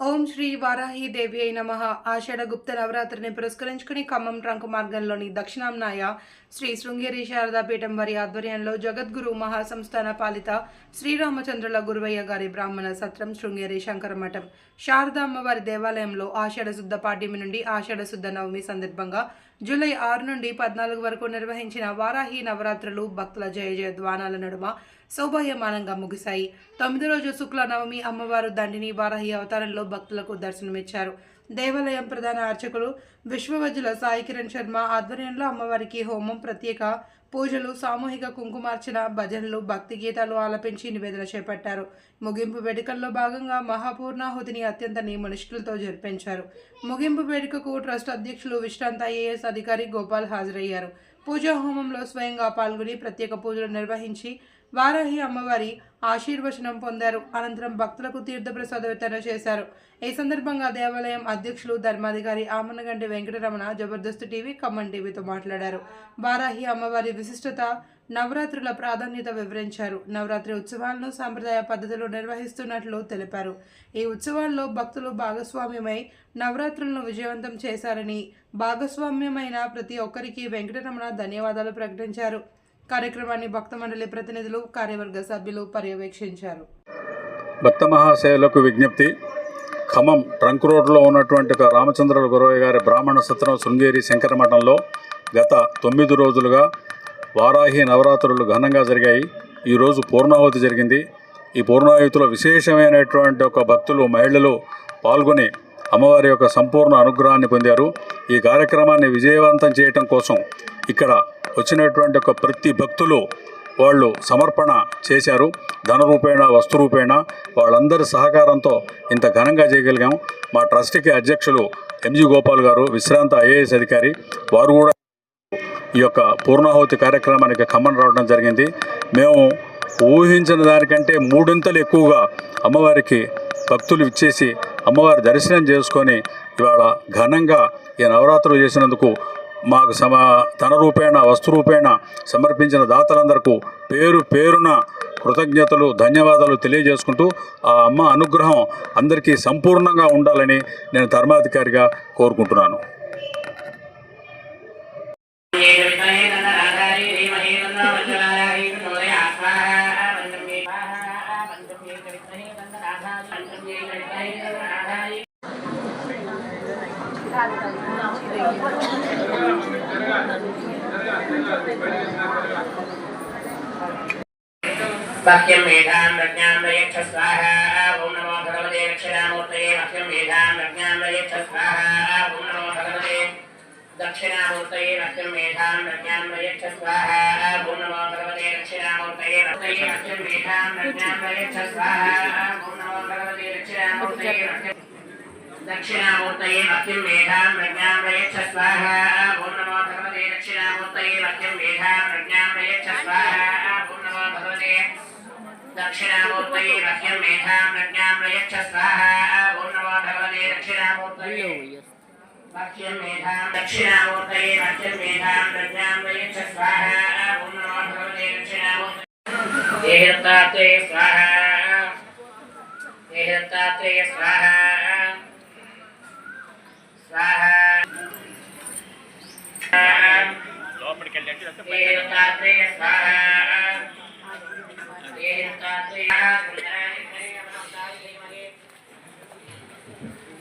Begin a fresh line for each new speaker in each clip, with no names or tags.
ఓం శ్రీ వారాహి దేవి అయి నమ. ఆషాఢ గుప్త నవరాత్రిని పురస్కరించుకుని ఖమ్మం ట్రంక్ మార్గంలోని దక్షిణాంనాయ శ్రీ శృంగేరి శారదాపీఠం వారి ఆధ్వర్యంలో జగద్గురు మహాసంస్థాన పాలిత శ్రీరామచంద్రుల గురువయ్య గారి బ్రాహ్మణ సత్రం శృంగేరి శంకరమఠం శారదామ్మ వారి దేవాలయంలో ఆషాఢ శుద్ధ పాఠ్యమి నుండి ఆషాఢ శుద్ధ నవమి సందర్భంగా జూలై ఆరు నుండి పద్నాలుగు వరకు నిర్వహించిన వారాహి నవరాత్రులు భక్తుల జయ జయద్వానాల నడుమ శోభాయమానంగా ముగిశాయి. తొమ్మిది రోజు శుక్ల నవమి అమ్మవారు దండిని వారాహి అవతారంలో భక్తులకు దర్శనమిచ్చారు. దేవాలయం ప్రధాన అర్చకులు విశ్వవజ్జుల సాయి కిరణ్ శర్మ ఆధ్వర్యంలో అమ్మవారికి హోమం ప్రత్యేక పూజలు సామూహిక కుంకుమార్చన భజనలు భక్తి గీతాలు ఆలపించి నివేదన చేపట్టారు. ముగింపు వేడుకల్లో భాగంగా మహాపూర్ణాహుతిని అత్యంత నియమనిష్ఠులతో జరిపించారు. ముగింపు వేడుకకు ట్రస్ట్ అధ్యక్షులు విశ్రాంత ఐఏఎస్ అధికారి గోపాల్ హాజరయ్యారు. పూజా హోమంలో స్వయంగా పాల్గొని ప్రత్యేక పూజలు నిర్వహించి వారాహి అమ్మవారి ఆశీర్వచనం పొందారు. అనంతరం భక్తులకు తీర్థప్రసాద వితరణ చేశారు. ఈ సందర్భంగా దేవాలయం అధ్యక్షులు ధర్మాధికారి ఆమనగంటి వెంకటరమణ జబర్దస్త్ టీవీ ఖమ్మం టీవీతో మాట్లాడారు. వారాహి అమ్మవారి విశిష్టత నవరాత్రుల ప్రాధాన్యత వివరించారు. నవరాత్రి ఉత్సవాలను సాంప్రదాయ పద్ధతిలో నిర్వహిస్తున్నట్లు తెలిపారు. ఈ ఉత్సవాల్లో భక్తులు భాగస్వామ్యమై నవరాత్రులను విజయవంతం చేశారని భాగస్వామ్యమైన ప్రతి ఒక్కరికి వెంకటరమణ ధన్యవాదాలు ప్రకటించారు. కార్యక్రమాన్ని భక్త మండలి ప్రతినిధులు కార్యవర్గ సభ్యులు పర్యవేక్షించారు.
భక్త మహాశయులకు విజ్ఞప్తి ఖమ్మం ట్రంక్ రోడ్లో ఉన్నటువంటి రామచంద్ర గురవయ్య గారి బ్రాహ్మణ సత్రం శృంగేరి శంకరమఠంలో గత తొమ్మిది రోజులుగా వారాహి నవరాత్రులు ఘనంగా జరిగాయి. ఈరోజు పూర్ణాహుతి జరిగింది. ఈ పూర్ణాహుతిలో విశేషమైనటువంటి ఒక భక్తులు మహిళలు పాల్గొని అమ్మవారి యొక్క సంపూర్ణ అనుగ్రహాన్ని పొందారు. ఈ కార్యక్రమాన్ని విజయవంతం చేయటం కోసం ఇక్కడ వచ్చినటువంటి ఒక ప్రతి భక్తులు వాళ్ళు సమర్పణ చేశారు. ధన వస్తురూపేణ వస్తు వాళ్ళందరి సహకారంతో ఇంత ఘనంగా చేయగలిగాం మా ట్రస్ట్కి అధ్యక్షులు ఎంజి గోపాల్ గారు విశ్రాంత ఐఏఎస్ అధికారి వారు కూడా ఈ యొక్క పూర్ణాహుతి కార్యక్రమానికి ఖమ్మం రావడం జరిగింది. మేము ఊహించిన దానికంటే మూడింతలు ఎక్కువగా అమ్మవారికి భక్తులు ఇచ్చేసి అమ్మవారి దర్శనం చేసుకొని ఇవాళ ఘనంగా ఈ నవరాత్రులు చేసినందుకు మాకు సమ ధన రూపేణ వస్తురూపేణ సమర్పించిన దాతలందరకు పేరు పేరున కృతజ్ఞతలు ధన్యవాదాలు తెలియజేసుకుంటూ ఆ అమ్మ అనుగ్రహం అందరికీ సంపూర్ణంగా ఉండాలని నేను ధర్మాధికారిగా కోరుకుంటున్నాను.
वाक्यं मेधां प्रज्ञां प्रयच्छ स्वाहा ॐ नमो भगवते दक्षिणामूर्तये वाक्यं मेधां प्रज्ञां प्रयच्छ स्वाहा ॐ नमो भगवते दक्षिणामूर्तये वाक्यं मेधां प्रज्ञां प्रयच्छ स्वाहा ॐ नमो भगवते दक्षिणामूर्तये वाक्यं मेधां प्रज्ञां प्रयच्छ स्वाहा ॐ नमो भगवते दक्षिणामूर्तये दक्षिणामूर्तये वाक्यं मेधां प्रज्ञां प्रयच्छ स्वाहा ॐ नमो भगवते दक्षिणामूर्तये वाक्यं मेधां प्रज्ञां प्रयच्छ दक्षिणामूर्तये वाक्यं मेधां प्रज्ञां प्रयच्छ स्वाहा ॐ नमो भगवते दक्षिणामूर्तये वाक्यं मेधां दक्षिणामूर्तये वाक्यं मेधां प्रज्ञां प्रयच्छ स्वाहा। ॐ नमो भगवते दक्षिणामूर्तये देहदत्तात्रे स्वाहा देहदत्तात्रे स्वाहा स्वाहा देहदत्तात्रे स्वाहा।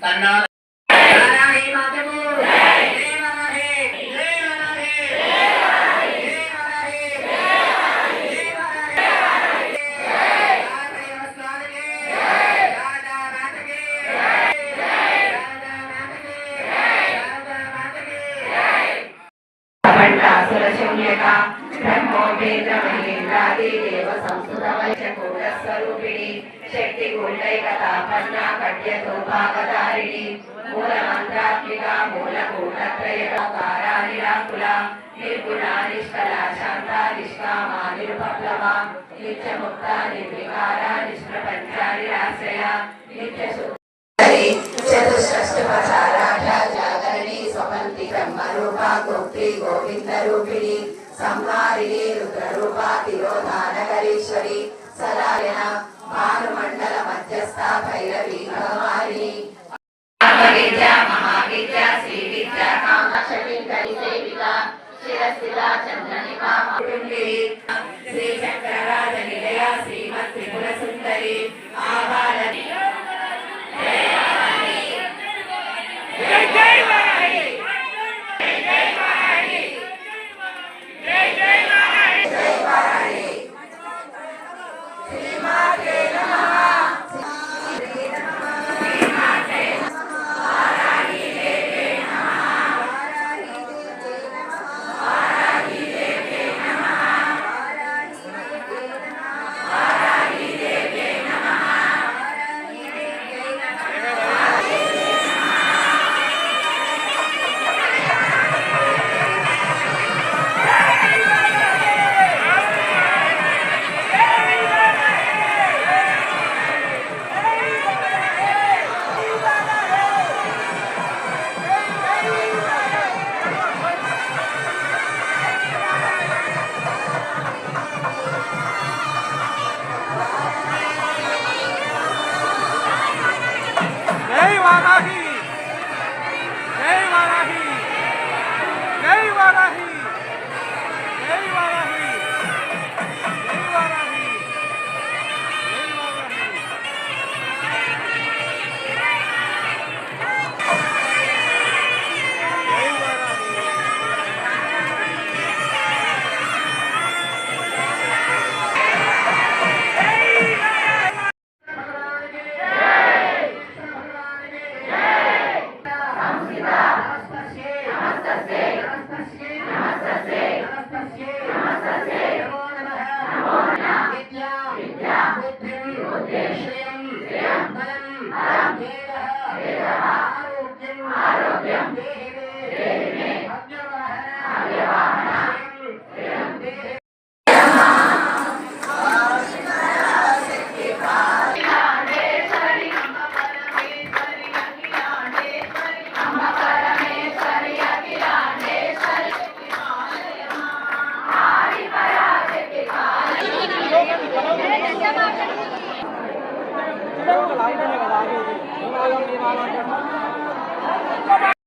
தன்னால் కూటైకతాపన్న కట్యతో భాగధారిణి మూల మంత్రాత్మిక మూల కూటత్రయకారా నిరాకుల నిర్గుణ నిష్కల శాంత నిష్కామా నిరుపప్లవ నిత్యముక్త నిర్వికార నిత్య చతుష్షష్టపచారాఢ స్వపంతి బ్రహ్మరూపా గుప్తి గోవింద రూపిణి సంహారిణి తిరోధానకరీశ్వరి సదాయన ప్రశస్త భైరవి
భవారి విద్య మహావిద్య శ్రీ శ్రీ చక్రరాజ నిలయ శ్రీమత్ త్రిపుర సుందరి.